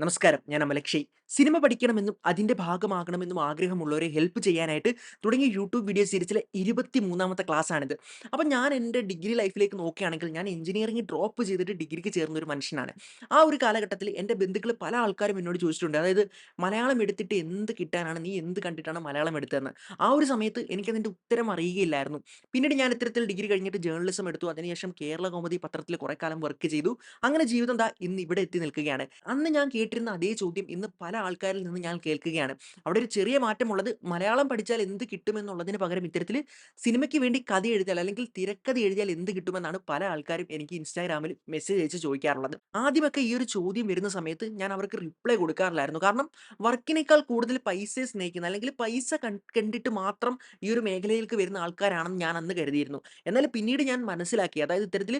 നമസ്കാരം. ഞാൻ അമലക്ഷി. സിനിമ പഠിക്കണമെന്നും അതിന്റെ ഭാഗമാകണമെന്നും ആഗ്രഹമുള്ളവരെ ഹെൽപ്പ് ചെയ്യാനായിട്ട് തുടങ്ങിയ യൂട്യൂബ് വീഡിയോ സീരീസിലെ ഇരുപത്തി മൂന്നാമത്തെ ക്ലാസ്സാണിത്. അപ്പം ഞാൻ എന്റെ ഡിഗ്രി ലൈഫിലേക്ക് നോക്കുകയാണെങ്കിൽ ഞാൻ എഞ്ചിനീയറിംഗ് ഡ്രോപ്പ് ചെയ്തിട്ട് ഡിഗ്രിക്ക് ചേർന്ന ഒരു മനുഷ്യനാണ്. ആ ഒരു കാലഘട്ടത്തിൽ എന്റെ ബന്ധുക്കൾ പല ആൾക്കാരും എന്നോട് ചോദിച്ചിട്ടുണ്ട്. അതായത് മലയാളം എടുത്തിട്ട് എന്ത് കിട്ടാനാണ് നീ എന്ത് കണ്ടിട്ടാണ് മലയാളം എടുത്തതെന്ന്? ആ ഒരു സമയത്ത് എനിക്കതിന്റെ ഉത്തരം അറിയുകയില്ലായിരുന്നു. പിന്നീട് ഞാൻ ഇത്തരത്തിൽ ഡിഗ്രി കഴിഞ്ഞിട്ട് ജേർണലിസം എടുത്തു. അതിനുശേഷം കേരള കോമതി പത്രത്തിൽ കുറേ കാലം വർക്ക് ചെയ്തു. അങ്ങനെ ജീവിതം ദാ ഇന്ന് ഇവിടെ എത്തി നിൽക്കുകയാണ്. അന്ന് ഞാൻ കേട്ടിരുന്ന അതേ ചോദ്യം ഇന്ന് പല ആൾക്കാരിൽ നിന്ന് ഞാൻ കേൾക്കുകയാണ്. അവിടെ ഒരു ചെറിയ മാറ്റമുള്ളത് മലയാളം പഠിച്ചാൽ എന്ത് കിട്ടുമെന്നുള്ളതിന് പകരം ഇത്തരത്തിൽ സിനിമയ്ക്ക് വേണ്ടി കഥ എഴുതിയാൽ അല്ലെങ്കിൽ തിരക്കഥ എഴുതിയാൽ എന്ത് കിട്ടുമെന്നാണ് പല ആൾക്കാരും എനിക്ക് ഇൻസ്റ്റാഗ്രാമിൽ മെസ്സേജ് അയച്ച് ചോദിക്കാറുള്ളത്. ആദ്യമൊക്കെ ഈ ഒരു ചോദ്യം വരുന്ന സമയത്ത് ഞാൻ അവർക്ക് റിപ്ലൈ കൊടുക്കാറില്ലായിരുന്നു. കാരണം വർക്കിനേക്കാൾ കൂടുതൽ പൈസയെ സ്നേഹിക്കുന്ന അല്ലെങ്കിൽ പൈസ കണ്ടിട്ട് മാത്രം ഈ ഒരു മേഖലയിലേക്ക് വരുന്ന ആൾക്കാരാണെന്ന് ഞാൻ അന്ന് കരുതിയിരുന്നു. എന്നാൽ പിന്നീട് ഞാൻ മനസ്സിലാക്കി അതായത് ഇത്തരത്തിൽ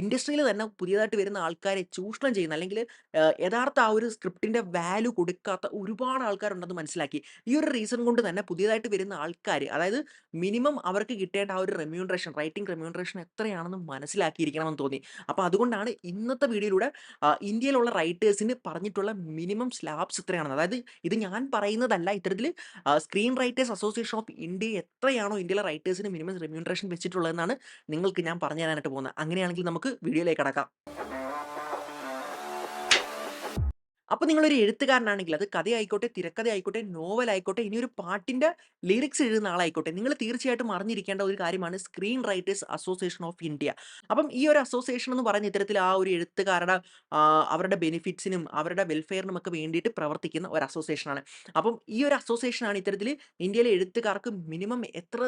ഇൻഡസ്ട്രിയിൽ തന്നെ പുതിയതായിട്ട് വരുന്ന ആൾക്കാരെ ചൂഷണം ചെയ്യുന്ന അല്ലെങ്കിൽ യഥാർത്ഥ ആ ഒരു സ്ക്രിപ്റ്റിന്റെ വാല്യൂ കൊടുക്കാത്ത ഒരുപാട് ആൾക്കാരുണ്ടെന്ന് മനസ്സിലാക്കി. ഈ ഒരു റീസൺ കൊണ്ട് തന്നെ പുതിയതായിട്ട് വരുന്ന ആൾക്കാർ അതായത് മിനിമം അവർക്ക് കിട്ടേണ്ട ആ ഒരു റെമ്യൂണറേഷൻ റൈറ്റിംഗ് റെമ്യൂണറേഷൻ എത്രയാണെന്ന് മനസ്സിലാക്കിയിരിക്കണമെന്ന് തോന്നി. അപ്പോൾ അതുകൊണ്ടാണ് ഇന്നത്തെ വീഡിയോയിലൂടെ ഇന്ത്യയിലുള്ള റൈറ്റേഴ്സിന് പറഞ്ഞിട്ടുള്ള മിനിമം സ്ലാബ്സ് എത്രയാണെന്ന് അതായത് ഇത് ഞാൻ പറയുന്നതല്ല ഇത്തരത്തിൽ screen writers association of India എത്രയാണോ ഇന്ത്യയിലെ റൈറ്റേഴ്സിന് മിനിമം റെമ്യൂണറേഷൻ വെച്ചിട്ടുള്ളതെന്നാണ് നിങ്ങൾക്ക് ഞാൻ പറഞ്ഞു തരാനായിട്ട് പോകുന്നത്. അങ്ങനെയാണെങ്കിൽ നമുക്ക് വീഡിയോയിലേക്ക് കടക്കാം. അപ്പൊ നിങ്ങളൊരു എഴുത്തുകാരനാണെങ്കിൽ അത് കഥയായിക്കോട്ടെ, നോവൽ നോവലായിക്കോട്ടെ, ഇനി ഒരു പാട്ടിന്റെ ലിറിക്സ് എഴുതുന്ന ആളായിക്കോട്ടെ, നിങ്ങൾ തീർച്ചയായിട്ടും അറിഞ്ഞിരിക്കേണ്ട ഒരു കാര്യമാണ് screen writers association of India. അപ്പം ഈ ഒരു അസോസിയേഷൻ എന്ന് പറയുന്ന ഇത്തരത്തിൽ ആ ഒരു എഴുത്തുകാരുടെ അവരുടെ ബെനിഫിറ്റ്സിനും അവരുടെ വെൽഫെയറിനും ഒക്കെ വേണ്ടിയിട്ട് പ്രവർത്തിക്കുന്ന ഒരു അസോസിയേഷനാണ്. അപ്പം ഈ ഒരു അസോസിയേഷനാണ് ഇത്തരത്തിൽ ഇന്ത്യയിലെ എഴുത്തുകാർക്ക് മിനിമം എത്ര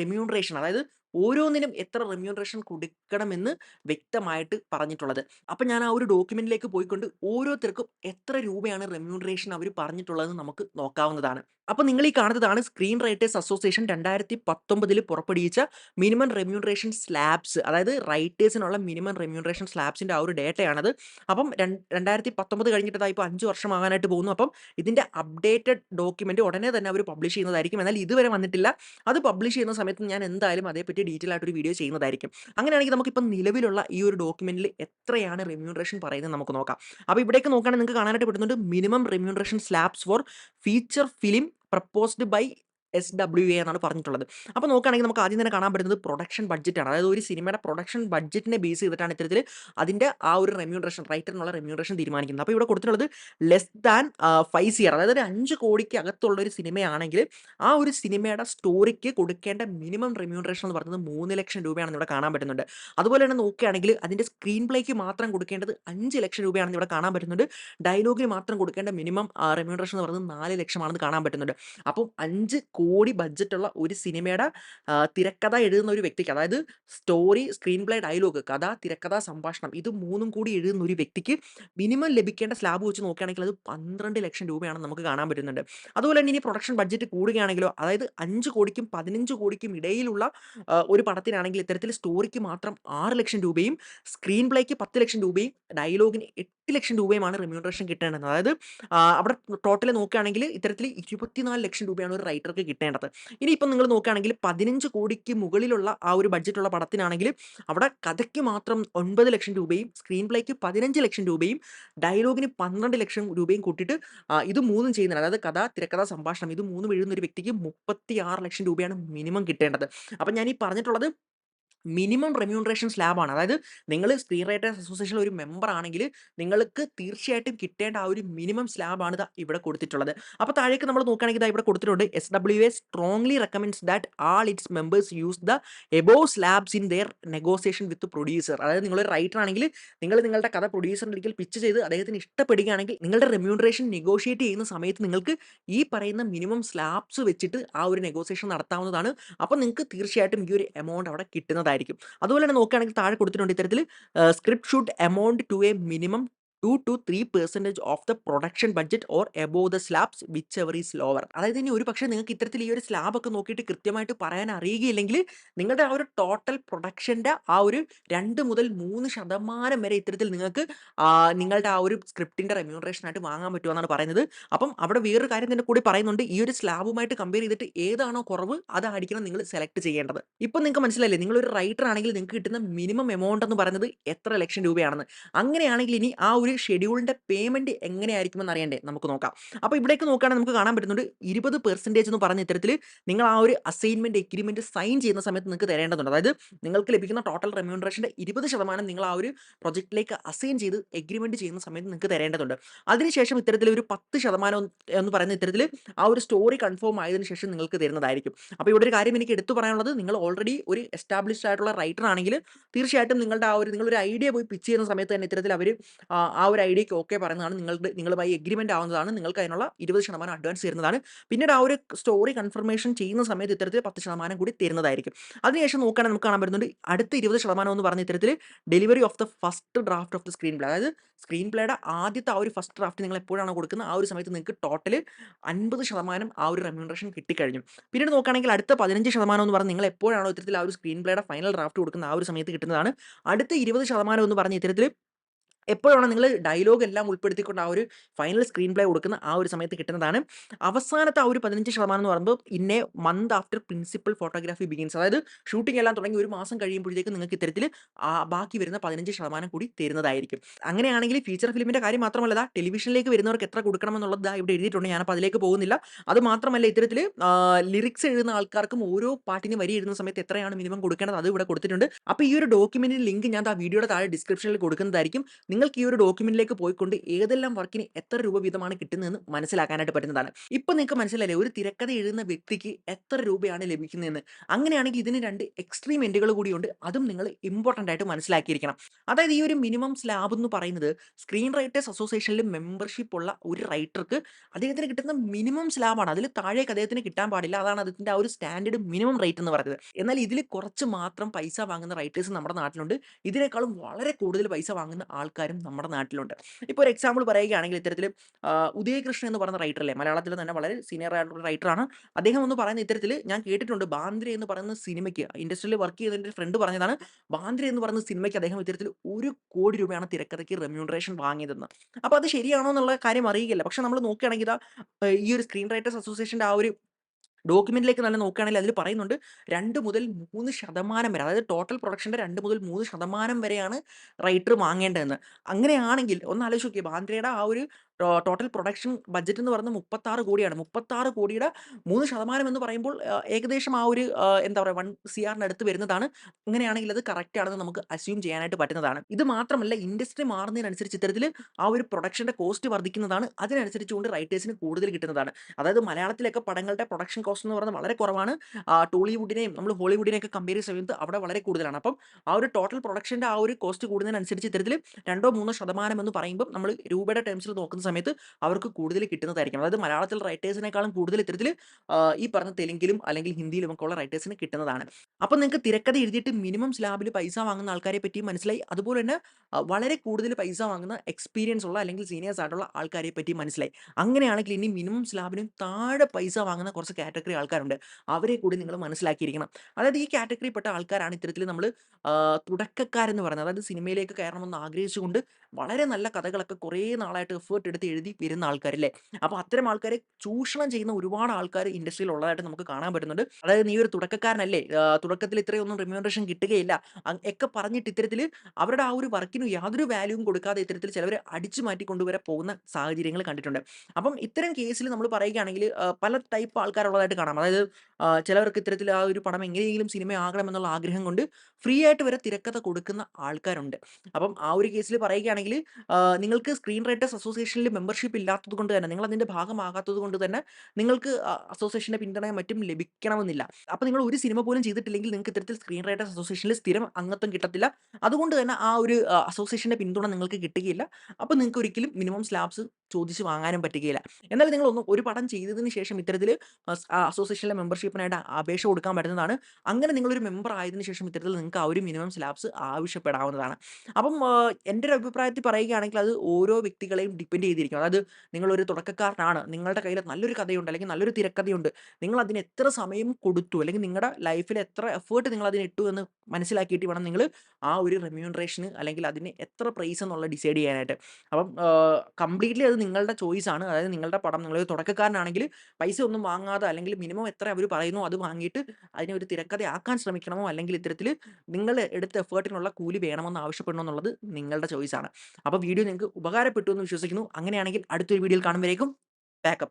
റെമ്യൂണറേഷൻ അതായത് ഓരോന്നിനും എത്ര റെമ്യൂണറേഷൻ കൊടുക്കണമെന്ന് വ്യക്തമായിട്ട് പറഞ്ഞിട്ടുള്ളത്. അപ്പം ഞാൻ ആ ഒരു ഡോക്യുമെന്റിലേക്ക് പോയിക്കൊണ്ട് ഓരോരുത്തർക്കും എത്ര രൂപയാണ് റെമ്യൂണറേഷൻ അവർ പറഞ്ഞിട്ടുള്ളതെന്ന് നമുക്ക് നോക്കാവുന്നതാണ്. അപ്പൊ നിങ്ങൾ ഈ കാണുന്നതാണ് സ്ക്രീൻ റൈറ്റേഴ്സ് അസോസിയേഷൻ 2019 പുറപ്പെടുവിച്ച മിനിമം റെമ്യൂണറേഷൻ സ്ലാബ്സ് അതായത് റൈറ്റേഴ്സിനുള്ള മിനിമം റെമ്യൂണറേഷൻ സ്ലാബ്സിന്റെ ആ ഒരു ഡേറ്റയാണത്. അപ്പം രണ്ടായിരത്തി പത്തൊമ്പത് കഴിഞ്ഞിട്ട് ഇപ്പോൾ അഞ്ച് വർഷമാകാനായിട്ട് പോകുന്നു. അപ്പം ഇതിന്റെ അപ്ഡേറ്റഡ് ഡോക്യുമെന്റ് ഉടനെ തന്നെ അവർ പബ്ലിഷ് ചെയ്യുന്നതായിരിക്കും. എന്നാൽ ഇതുവരെ വന്നിട്ടില്ല. അത് പബ്ലിഷ് ചെയ്യുന്ന സമയത്ത് ഞാൻ എന്തായാലും അതേപ്പറ്റി ഡീറ്റെയിൽ ആയിട്ട് ഒരു വീഡിയോ ചെയ്യുന്നതായിരിക്കും. അങ്ങനെയാണെങ്കിൽ നമുക്കിപ്പം നിലവിലുള്ള ഈ ഒരു ഡോക്യുമെന്റിൽ എത്രയാണ് റെമ്യൂണറേഷൻ പറയുന്നത് നമുക്ക് നോക്കാം. അപ്പോൾ ഇവിടേക്ക് നോക്കുകയാണെങ്കിൽ നിങ്ങൾക്ക് കാണാനായിട്ട് പറ്റുന്നുണ്ട് minimum remuneration slabs for feature film proposed by proposed W A എന്നാണ് പറഞ്ഞിട്ടുള്ളത്. അപ്പോൾ നോക്കുകയാണെങ്കിൽ നമുക്ക് ആദ്യം തന്നെ കാണാൻ പറ്റുന്നത് പ്രൊഡക്ഷൻ ബഡ്ജറ്റാണ്. അതായത് ഒരു സിനിമയുടെ പ്രൊഡക്ഷൻ ബഡ്ജറ്റിനെ ബേസ് ചെയ്തിട്ടാണ് ഇത്തരത്തിൽ അതിന്റെ ആ ഒരു റെമ്യൂണറേഷൻ റൈറ്ററിനുള്ള റെമ്യൂണറേഷൻ തീരുമാനിക്കുന്നത്. അപ്പോൾ ഇവിടെ കൊടുത്തിട്ടുള്ളത് ലെസ് ദാൻ ഫൈവ് സിയർ അതായത് ഒരു അഞ്ച് കോടിക്ക് അകത്തുള്ള ഒരു സിനിമയാണെങ്കിൽ ആ ഒരു സിനിമയുടെ സ്റ്റോറിക്ക് കൊടുക്കേണ്ട മിനിമം റെമ്യൂണറേഷൻ എന്ന് പറയുന്നത് മൂന്ന് ലക്ഷം രൂപയാണെന്ന് ഇവിടെ കാണാൻ പറ്റുന്നുണ്ട്. അതുപോലെ തന്നെ നോക്കുകയാണെങ്കിൽ അതിന്റെ സ്ക്രീൻ പ്ലേക്ക് മാത്രം കൊടുക്കേണ്ടത് അഞ്ച് ലക്ഷം രൂപയാണെന്ന് ഇവിടെ കാണാൻ പറ്റുന്നുണ്ട്. ഡയലോഗിന് മാത്രം കൊടുക്കേണ്ട മിനിമം റെമ്യൂണറേഷൻ എന്ന് പറയുന്നത് നാല് ലക്ഷമാണെന്ന് കാണാൻ പറ്റുന്നുണ്ട്. അപ്പം 5 കോടി ബഡ്ജറ്റുള്ള ഒരു സിനിമയുടെ തിരക്കഥ എഴുതുന്ന ഒരു വ്യക്തിക്ക് അതായത് സ്റ്റോറി, സ്ക്രീൻ പ്ലേ, ഡയലോഗ്, കഥ, തിരക്കഥ, സംഭാഷണം ഇത് മൂന്നും കൂടി എഴുതുന്ന ഒരു വ്യക്തിക്ക് മിനിമം ലഭിക്കേണ്ട സ്ലാബ് വെച്ച് നോക്കുകയാണെങ്കിൽ അത് പന്ത്രണ്ട് ലക്ഷം രൂപയാണ് നമുക്ക് കാണാൻ പറ്റുന്നുണ്ട്. അതുപോലെ തന്നെ ഇനി പ്രൊഡക്ഷൻ ബഡ്ജറ്റ് കൂടുകയാണെങ്കിലോ അതായത് അഞ്ച് കോടിക്കും 15 കോടിക്കും ഇടയിലുള്ള ഒരു പടത്തിനാണെങ്കിൽ ഇത്തരത്തിൽ സ്റ്റോറിക്ക് മാത്രം ആറ് ലക്ഷം രൂപയും സ്ക്രീൻ പ്ലേക്ക് പത്ത് ലക്ഷം രൂപയും ഡയലോഗിന് 8,00,000 രൂപയുമാണ് റെമ്യൂണറേഷൻ കിട്ടേണ്ടത്. അതായത് അവിടെ ടോട്ടൽ നോക്കുകയാണെങ്കിൽ ഇത്തരത്തിൽ 24,00,000 രൂപയാണ് ഒരു റൈറ്റർക്ക് കിട്ടേണ്ടത്. ഇനി ഇപ്പം നിങ്ങൾ നോക്കുകയാണെങ്കിൽ 15 കോടിക്ക് മുകളിലുള്ള ആ ഒരു ബഡ്ജറ്റുള്ള പടത്തിനാണെങ്കിൽ അവിടെ കഥയ്ക്ക് മാത്രം ഒൻപത് ലക്ഷം രൂപയും സ്ക്രീൻ പ്ലേക്ക് പതിനഞ്ച് ലക്ഷം രൂപയും ഡയലോഗിന് 12,00,000 രൂപയും കൂട്ടിയിട്ട് ഇത് മൂന്നും ചെയ്യുന്നുണ്ട്. അതായത് കഥ, തിരക്കഥ, സംഭാഷണം ഇത് മൂന്നും എഴുതുന്ന ഒരു വ്യക്തിക്ക് 36,00,000 രൂപയാണ് മിനിമം കിട്ടേണ്ടത്. അപ്പം ഞാൻ ഈ പറഞ്ഞിട്ടുള്ളത് മിനിമം റെമ്യൂണറേഷൻ സ്ലാബാണ്. അതായത് നിങ്ങൾ സ്ക്രീൻ റൈറ്റേഴ്സ് അസോസിയേഷൻ ഒരു മെമ്പർ ആണെങ്കിൽ നിങ്ങൾക്ക് തീർച്ചയായിട്ടും കിട്ടേണ്ട ആ ഒരു മിനിമം സ്ലാബാണ് ദാ ഇവിടെ കൊടുത്തിട്ടുള്ളത്. അപ്പോൾ താഴേക്ക് നമ്മൾ നോക്കുകയാണെങ്കിൽ ദാ ഇവിടെ കൊടുത്തിട്ടുണ്ട് S W A strongly recommends that all its members use the above slabs in their negotiation with producer. അതായത് നിങ്ങളൊരു റൈറ്റർ ആണെങ്കിൽ നിങ്ങൾ നിങ്ങളുടെ കഥ പ്രൊഡ്യൂസറിന്റെ ഒരിക്കൽ പിച്ച് ചെയ്ത് അദ്ദേഹത്തിന് ഇഷ്ടപ്പെടുകയാണെങ്കിൽ നിങ്ങളുടെ റെമ്യൂണറേഷൻ നെഗോഷിയേറ്റ് ചെയ്യുന്ന സമയത്ത് നിങ്ങൾക്ക് ഈ പറയുന്ന മിനിമം സ്ലാബ്സ് വെച്ചിട്ട് ആ ഒരു നെഗോസിയേഷൻ നടത്താവുന്നതാണ്. അപ്പോൾ നിങ്ങൾക്ക് തീർച്ചയായിട്ടും ഈ ഒരു എമൗണ്ട് അവിടെ കിട്ടുന്നതായിരിക്കും. അതുപോലെ തന്നെ നോക്കുകയാണെങ്കിൽ താഴെ കൊടുത്തിട്ടുണ്ട് ഇത്തരത്തിൽ script should amount to a minimum 2-3% of the production budget or above the slabs whichever is lower. അതായത് ഇനി ഒരു പക്ഷേ നിങ്ങൾക്ക് ഇത്തരത്തിൽ ഈ ഒരു സ്ലാബ് ഒക്കെ നോക്കിയിട്ട് കൃത്യമായിട്ട് പറയാൻ അറിയുകയില്ലെങ്കിൽ നിങ്ങളുടെ ആ ഒരു ടോട്ടൽ പ്രൊഡക്ഷന്റെ ആ ഒരു രണ്ട് മുതൽ മൂന്ന് ശതമാനം വരെ ഇത്തരത്തിൽ നിങ്ങൾക്ക് നിങ്ങളുടെ ആ ഒരു സ്ക്രിപ്റ്റിന്റെ റെമ്യൂണറേഷൻ ആയിട്ട് വാങ്ങാൻ പറ്റുമെന്നാണ് പറയുന്നത്. അപ്പം അവിടെ വേറൊരു കാര്യം തന്നെ കൂടി പറയുന്നുണ്ട്. ഈ ഒരു സ്ലാബുമായിട്ട് കമ്പയർ ചെയ്തിട്ട് ഏതാണോ കുറവ് അതായിരിക്കണം നിങ്ങൾ സെലക്ട് ചെയ്യേണ്ടത്. ഇപ്പം നിങ്ങൾക്ക് മനസ്സിലായില്ലേ നിങ്ങളൊരു റൈറ്റർ ആണെങ്കിൽ നിങ്ങൾക്ക് കിട്ടുന്ന മിനിമം എമൗണ്ട് എന്ന് പറയുന്നത് എത്ര ലക്ഷം രൂപയാണെന്ന്. അങ്ങനെയാണെങ്കിൽ ഇനി ആ ഒരു ഒരു ഷെഡ്യൂളിന്റെ പേയ്മെന്റ് എങ്ങനെയായിരിക്കുമെന്ന് അറിയണ്ടേ? നമുക്ക് നോക്കാം. അപ്പോൾ ഇവിടേക്ക് നോക്കുകയാണെങ്കിൽ നമുക്ക് കാണാൻ പറ്റുന്നുണ്ട് 20% എന്ന് പറഞ്ഞ ഇത്തരത്തിൽ നിങ്ങൾ ആ ഒരു അസൈൻമെന്റ് എഗ്രിമെന്റ് സൈൻ ചെയ്യുന്ന സമയത്ത് നിങ്ങൾക്ക് തരേണ്ടതുണ്ട്. അതായത് നിങ്ങൾക്ക് ലഭിക്കുന്ന ടോട്ടൽ റെമ്യൂണറേഷന്റെ ഇരുപത് ശതമാനം നിങ്ങൾ ആ ഒരു പ്രൊജക്റ്റിലേക്ക് അസൈൻ ചെയ്ത് എഗ്രിമെന്റ് ചെയ്യുന്ന സമയത്ത് നിങ്ങൾക്ക് തരേണ്ടതുണ്ട്. അതിനുശേഷം ഇത്തരത്തിൽ ഒരു 10% എന്ന് പറയുന്ന ഇത്തരത്തിൽ ആ ഒരു സ്റ്റോറി കൺഫേം ആയതിനു ശേഷം നിങ്ങൾക്ക് തരുന്നതായിരിക്കും. അപ്പോൾ ഇവിടെ ഒരു കാര്യം എനിക്ക് എടുത്തു പറയാനുള്ളത് നിങ്ങൾ ഓൾറെഡി ഒരു എസ്റ്റാബ്ലിഷ്ഡ് ആയിട്ടുള്ള റൈറ്റർ ആണെങ്കിൽ തീർച്ചയായിട്ടും നിങ്ങളുടെ ആ ഒരു നിങ്ങളൊരു ഐഡിയ പോയി പിച്ച് ചെയ്യുന്ന സമയത്ത് തന്നെ ഇത്തരത്തിൽ അവർ ആ ഒരു ഐഡിയക്ക് ഓക്കെ പറയുന്നതാണ്. നിങ്ങളുടെ നിങ്ങളുമായി എഗ്രിമെന്റ് ആവുന്നതാണ്. നിങ്ങൾക്ക് അതിനുള്ള 20% അഡ്വാൻസ് തരുന്നതാണ്. പിന്നീട് ആ ഒരു സ്റ്റോറി കൺഫർമേഷൻ ചെയ്യുന്ന സമയത്ത് ഇത്തരത്തിൽ 10% കൂടി തരുന്നതായിരിക്കും. അതിനുശേഷം നോക്കുകയാണെങ്കിൽ നമുക്ക് കാണാൻ പറ്റുന്നുണ്ട് അടുത്ത 20% എന്ന് പറഞ്ഞ ഇത്തരത്തിൽ delivery of the first draft of the screenplay അതായത് സ്ക്രീൻ പ്ലേയുടെ ആദ്യത്തെ ആ ഒരു ഫസ്റ്റ് ഡ്രാഫ്റ്റ് നിങ്ങൾ എപ്പോഴാണ് കൊടുക്കുന്നത് ആ ഒരു സമയത്ത് നിങ്ങൾക്ക് ടോട്ടൽ 50% ആ ഒരു റെമ്യൂണറേഷൻ കിട്ടിക്കഴിഞ്ഞു. പിന്നീട് നോക്കുകയാണെങ്കിൽ അടുത്ത 15% എന്ന് പറഞ്ഞ് നിങ്ങൾ എപ്പോഴാണോ ഇത്തരത്തിൽ ആ ഒരു സ്ക്രീൻ പ്ലേയുടെ ഫൈനൽ ഡ്രാഫ്റ്റ് കൊടുക്കുന്നത് ആ ഒരു സമയത്ത് കിട്ടുന്നതാണ്. അടുത്ത 20% എന്ന് പറഞ്ഞ ഇത്തരത്തിൽ എപ്പോഴാണോ നിങ്ങൾ ഡയലോഗ് എല്ലാം ഉൾപ്പെടുത്തിക്കൊണ്ട് ആ ഒരു ഫൈനൽ സ്ക്രീൻ പ്ലേ കൊടുക്കുന്ന ആ ഒരു സമയത്ത് കിട്ടുന്നതാണ്. അവസാനത്തെ ആ ഒരു 15% എന്ന് പറയുമ്പോൾ ഇന്നേ month after principal photography begins അതായത് ഷൂട്ടിംഗ് എല്ലാം തുടങ്ങി ഒരു മാസം കഴിയുമ്പോഴത്തേക്ക് നിങ്ങൾക്ക് ഇത്തരത്തിൽ ബാക്കി വരുന്ന 15% കൂടി തരുന്നതായിരിക്കും. അങ്ങനെയാണെങ്കിൽ ഫീച്ചർ ഫിലിമിന്റെ കാര്യം മാത്രമല്ല ടെലിവിഷനിലേക്ക് വരുന്നവർക്ക് എത്ര കൊടുക്കണമെന്നുള്ളത് ദാ ഇവിടെ എഴുതിയിട്ടുണ്ട്. ഞാനപ്പോൾ അതിലേക്ക് പോകുന്നില്ല. അത് മാത്രമല്ല ഇത്തരത്തിൽ ലിറിക്സ് എഴുതുന്ന ആൾക്കാർക്കും ഓരോ പാട്ടിന് വരി എഴുതുന്ന സമയത്ത് എത്രയാണ് മിനിമം കൊടുക്കേണ്ടത് അത് ഇവിടെ കൊടുത്തിട്ടുണ്ട്. അപ്പോൾ ഈ ഒരു ഡോക്യുമെന്റിന്റെ ലിങ്ക് ഞാൻ ആ വീഡിയോയുടെ താഴെ ഡിസ്ക്രിപ്ഷനിൽ കൊടുക്കുന്നതായിരിക്കും. നിങ്ങൾക്ക് ഈ ഒരു ഡോക്യുമെന്റിലേക്ക് പോയിക്കൊണ്ട് ഏതെല്ലാം വർക്കിന് എത്ര രൂപ വീതമാണ് കിട്ടുന്നതെന്ന് മനസ്സിലാക്കാനായിട്ട് പറ്റുന്നതാണ്. ഇപ്പോൾ നിങ്ങൾക്ക് മനസ്സിലല്ലേ ഒരു തിരക്കഥ എഴുതുന്ന വ്യക്തിക്ക് എത്ര രൂപയാണ് ലഭിക്കുന്നതെന്ന്. അങ്ങനെയാണെങ്കിൽ ഇതിന് രണ്ട് എക്സ്ട്രീം എൻഡുകൾ കൂടിയുണ്ട്. അതും നിങ്ങൾ ഇമ്പോർട്ടന്റ് ആയിട്ട് മനസ്സിലാക്കിയിരിക്കണം. അതായത് ഈ ഒരു മിനിമം സ്ലാബ് എന്ന് പറയുന്നത് സ്ക്രീൻ റൈറ്റേഴ്സ് അസോസിയേഷനിൽ മെമ്പർഷിപ്പ് ഉള്ള ഒരു റൈറ്റർക്ക് അദ്ദേഹത്തിന് കിട്ടുന്ന മിനിമം സ്ലാബാണ്. അതിൽ താഴേക്ക് അദ്ദേഹത്തിന് കിട്ടാൻ പാടില്ല. അതാണ് അതിന്റെ ആ ഒരു സ്റ്റാൻഡേർഡ് മിനിമം റേറ്റ് എന്ന് പറയുന്നത്. എന്നാൽ ഇതിൽ കുറച്ച് മാത്രം പൈസ വാങ്ങുന്ന റൈറ്റേഴ്സ് നമ്മുടെ നാട്ടിലുണ്ട്. ഇതിനേക്കാളും വളരെ കൂടുതൽ പൈസ വാങ്ങുന്ന ആൾക്കാരും നമ്മുടെ നാട്ടിലുണ്ട്. ഇപ്പോൾ ഒരു എക്സാമ്പിൾ പറയുകയാണെങ്കിൽ ഇത്തരത്തിൽ ഉദയകൃഷ്ണൻ എന്ന് പറയുന്ന റൈറ്റർ അല്ലേ മലയാളത്തിൽ തന്നെ വളരെ സീനിയർ ആയിട്ടുള്ള റൈറ്ററാണ്. അദ്ദേഹം ഒന്ന് പറയുന്ന ഇത്തരത്തിൽ ഞാൻ കേട്ടിട്ടുണ്ട് ബാന്ദ്ര എന്ന് പറയുന്ന സിനിമയ്ക്ക് ഇൻഡസ്ട്രിയിൽ വർക്ക് ചെയ്യുന്ന എന്റെ ഫ്രണ്ട് പറഞ്ഞതാണ്. ബാന്ദ്ര എന്ന് പറയുന്ന സിനിമയ്ക്ക് അദ്ദേഹം ഇത്തരത്തിൽ ഒരു കോടി രൂപയാണ് തിരക്കഥയ്ക്ക് റെമ്യൂണറേഷൻ വാങ്ങിയതെന്ന്. അപ്പോൾ അത് ശരിയാണോ എന്നുള്ള കാര്യം അറിയുകയില്ല. പക്ഷെ നമ്മൾ നോക്കുകയാണെങ്കിൽ ഈ ഒരു സ്ക്രീൻ റൈറ്റേഴ്സ് അസോസിയേഷന്റെ ആ ഒരു ഡോക്യുമെന്റിലേക്ക് നല്ല നോക്കുകയാണെങ്കിൽ അതിൽ പറയുന്നുണ്ട് രണ്ട് മുതൽ മൂന്ന് ശതമാനം വരെ അതായത് ടോട്ടൽ പ്രൊഡക്ഷന്റെ രണ്ട് മുതൽ മൂന്ന് ശതമാനം വരെയാണ് റൈറ്റർ വാങ്ങേണ്ടതെന്ന്. അങ്ങനെയാണെങ്കിൽ ഒന്ന് ആലോചിച്ച് നോക്കിയേ ബാന്ദ്രയുടെ ആ ഒരു ടോട്ടൽ പ്രൊഡക്ഷൻ ബഡ്ജറ്റ് എന്ന് പറയുന്നത് 36 കോടിയാണ്. 36 കോടിയുടെ മൂന്ന് ശതമാനം എന്ന് പറയുമ്പോൾ ഏകദേശം ആ ഒരു എന്താ പറയുക വൺ സി ആറിന് അടുത്ത് വരുന്നതാണ്. അങ്ങനെയാണെങ്കിൽ അത് കറക്റ്റ് ആണെന്ന് നമുക്ക് അസ്യൂം ചെയ്യാനായിട്ട് പറ്റുന്നതാണ്. ഇത് മാത്രമല്ല ഇൻഡസ്ട്രി മാറുന്നതിനനുസരിച്ച് ഇത്തരത്തിൽ ആ ഒരു പ്രൊഡക്ഷന്റെ കോസ്റ്റ് വർദ്ധിക്കുന്നതാണ്. അതിനനുസരിച്ചുകൊണ്ട് റൈറ്റേഴ്സിന് കൂടുതൽ കിട്ടുന്നതാണ്. അതായത് മലയാളത്തിലൊക്കെ പടങ്ങളുടെ പ്രൊഡക്ഷൻ കോസ്റ്റ് എന്ന് പറയുന്നത് വളരെ കുറവാണ്. ടോളിവുഡിനെയും നമ്മൾ ഹോളിവുഡിനെയൊക്കെ കമ്പയർ ചെയ്യുന്നത് അവിടെ വളരെ കൂടുതലാണ്. അപ്പം ആ ഒരു ടോട്ടൽ പ്രൊഡക്ഷന്റെ ആ ഒരു കോസ്റ്റ് കൂടുന്നതിനനുസരിച്ച് ഇത്തരത്തിൽ 2-3% എന്ന് പറയുമ്പോൾ നമ്മൾ രൂപയുടെ ടേംസിൽ നോക്കുന്ന സമയത്ത് അവർക്ക് കൂടുതൽ കിട്ടുന്നതായിരിക്കും. അതായത് മലയാളത്തിൽ റൈറ്റേഴ്സിനേക്കാളും കൂടുതൽ ഇത്തരത്തിൽ ഈ പറഞ്ഞ തെലുങ്കിലും അല്ലെങ്കിൽ ഹിന്ദിയിലും ഒക്കെ ഉള്ള റൈറ്റേഴ്സിന് കിട്ടുന്നതാണ്. അപ്പം നിങ്ങൾക്ക് തിരക്കഥ എഴുതിയിട്ട് മിനിമം സ്ലാബിൽ പൈസ വാങ്ങുന്ന ആൾക്കാരെ പറ്റിയും മനസ്സിലായി. അതുപോലെ തന്നെ വളരെ കൂടുതൽ പൈസ വാങ്ങുന്ന എക്സ്പീരിയൻസ് ഉള്ള അല്ലെങ്കിൽ സീനിയേഴ്സ് ആയിട്ടുള്ള ആൾക്കാരെ പറ്റി മനസ്സിലായി. അങ്ങനെയാണെങ്കിൽ ഇനി മിനിമം സ്ലാബിനും താഴെ പൈസ വാങ്ങുന്ന കുറച്ച് കാറ്റഗറി ആൾക്കാരുണ്ട്. അവരെ കൂടി നിങ്ങൾ മനസ്സിലാക്കിയിരിക്കണം. അതായത് ഈ കാറ്റഗറിപ്പെട്ട ആൾക്കാരാണ് ഇത്തരത്തിൽ നമ്മൾ തുടക്കക്കാരെന്ന് പറയുന്നത്. അതായത് സിനിമയിലേക്ക് കയറണമെന്ന് ആഗ്രഹിച്ചുകൊണ്ട് വളരെ നല്ല കഥകളൊക്കെ കുറേ നാളായിട്ട് എഫേർട്ട് എടുത്ത് എഴുതി വരുന്ന ആൾക്കാരില്ലേ. അപ്പോൾ അത്തരം ആൾക്കാരെ ചൂഷണം ചെയ്യുന്ന ഒരുപാട് ആൾക്കാർ ഇൻഡസ്ട്രിയിൽ ഉള്ളതായിട്ട് നമുക്ക് കാണാൻ പറ്റുന്നുണ്ട്. അതായത് നീ ഒരു തുടക്കക്കാരനല്ലേ തുടക്കത്തിൽ ഇത്രയൊന്നും റിമ്യൂണറേഷൻ കിട്ടുകയില്ല ഒക്കെ പറഞ്ഞിട്ട് ഇത്തരത്തിൽ അവരുടെ ആ ഒരു വർക്കിന് യാതൊരു വാല്യൂവും കൊടുക്കാതെ ഇത്തരത്തിൽ ചിലവരെ അടിച്ചു മാറ്റി കൊണ്ടുവരെ പോകുന്ന സാഹചര്യങ്ങൾ കണ്ടിട്ടുണ്ട്. അപ്പം ഇത്തരം കേസിൽ നമ്മൾ പറയുകയാണെങ്കിൽ പല ടൈപ്പ് ആൾക്കാരുള്ളതായിട്ട് കാണാം. അതായത് ചിലവർക്ക് ഇത്തരത്തിൽ ആ ഒരു പണം എങ്ങനെയെങ്കിലും സിനിമയാകണമെന്നുള്ള ആഗ്രഹം കൊണ്ട് ഫ്രീ ആയിട്ട് വരെ തിരക്കഥ കൊടുക്കുന്ന ആൾക്കാരുണ്ട്. അപ്പം ആ ഒരു കേസിൽ പറയുകയാണെങ്കിൽ നിങ്ങൾക്ക് സ്ക്രീൻ റൈറ്റേഴ്സ് അസോസിയേഷനിൽ മെമ്പർഷിപ്പ് ഇല്ലാത്തത് കൊണ്ട് തന്നെ നിങ്ങൾ അതിന്റെ ഭാഗമാകാത്തത് കൊണ്ട് തന്നെ നിങ്ങൾക്ക് അസോസിയേഷന്റെ പിന്തുണയും മറ്റും ലഭിക്കണമെന്നില്ല. അപ്പോൾ നിങ്ങൾ ഒരു സിനിമ പോലും ചെയ്തിട്ടില്ലെങ്കിൽ നിങ്ങൾക്ക് ഇത്തരത്തിൽ സ്ക്രീൻ റൈറ്റേഴ്സ് അസോസിയേഷനിൽ സ്ഥിരം അംഗത്വം കിട്ടത്തില്ല. അതുകൊണ്ട് തന്നെ ആ ഒരു അസോസിയേഷന്റെ പിന്തുണ നിങ്ങൾക്ക് കിട്ടുകയില്ല. അപ്പോൾ നിങ്ങൾക്ക് ഒരിക്കലും മിനിമം സ്ലാബ്സ് ചോദിച്ച് വാങ്ങാനും പറ്റുകയില്ല. എന്നാൽ നിങ്ങൾ ഒന്ന് ഒരു പടം ചെയ്തതിന് ശേഷം ഇത്തരത്തിൽ അസോസിയേഷനിലെ മെമ്പർഷിപ്പിനായിട്ട് അപേക്ഷ കൊടുക്കാൻ പറ്റുന്നതാണ്. അങ്ങനെ നിങ്ങളൊരു മെമ്പർ ആയതിനു ശേഷം ഇത്തരത്തിൽ നിങ്ങൾക്ക് ആ ഒരു മിനിമം സ്ലാബ്സ് ആവശ്യപ്പെടാവുന്നതാണ്. അപ്പം എന്റെ ഒരു അഭിപ്രായത്തിൽ പറയുകയാണെങ്കിൽ അത് ഓരോ വ്യക്തികളെയും ഡിപ്പെൻഡ് ചെയ്തിരിക്കും. അതായത് നിങ്ങളൊരു തുടക്കക്കാരനാണ്. നിങ്ങളുടെ കയ്യിൽ നല്ലൊരു കഥയുണ്ട് അല്ലെങ്കിൽ നല്ലൊരു തിരക്കഥയുണ്ട്. നിങ്ങൾ അതിന് എത്ര സമയം കൊടുത്തു അല്ലെങ്കിൽ നിങ്ങളുടെ ലൈഫിൽ എത്ര എഫേർട്ട് നിങ്ങൾ അതിന് ഇട്ടു എന്ന് മനസ്സിലാക്കിയിട്ട് വേണം നിങ്ങൾ ആ ഒരു റെമ്യൂണറേഷന് അല്ലെങ്കിൽ അതിന് എത്ര പ്രൈസ് എന്നുള്ള ഡിസൈഡ് ചെയ്യാനായിട്ട്. അപ്പം കംപ്ലീറ്റ്ലി അത് നിങ്ങളുടെ ചോയ്സ് ആണ്. അതായത് നിങ്ങളുടെ പടം നിങ്ങൾ തുടക്കക്കാരനാണെങ്കിൽ പൈസ ഒന്നും വാങ്ങാതെ അല്ലെങ്കിൽ മിനിമം എത്ര അവർ പറയുന്നു അത് വാങ്ങിയിട്ട് അതിനെ ഒരു തിരക്കഥയാക്കാൻ ശ്രമിക്കണമോ അല്ലെങ്കിൽ ഇത്തരത്തിൽ നിങ്ങൾ എടുത്ത എഫേർട്ടിനുള്ള കൂലി വേണമെന്ന് ആവശ്യപ്പെടണോ എന്നുള്ളത് നിങ്ങളുടെ ചോയ്സ് ആണ്. അപ്പോൾ വീഡിയോ നിങ്ങൾക്ക് ഉപകാരപ്പെട്ടു എന്ന് വിശ്വസിക്കുന്നു. അങ്ങനെയാണെങ്കിൽ അടുത്തൊരു വീഡിയോയിൽ കാണുമ്പോഴേക്കും ബാക്കപ്പ്.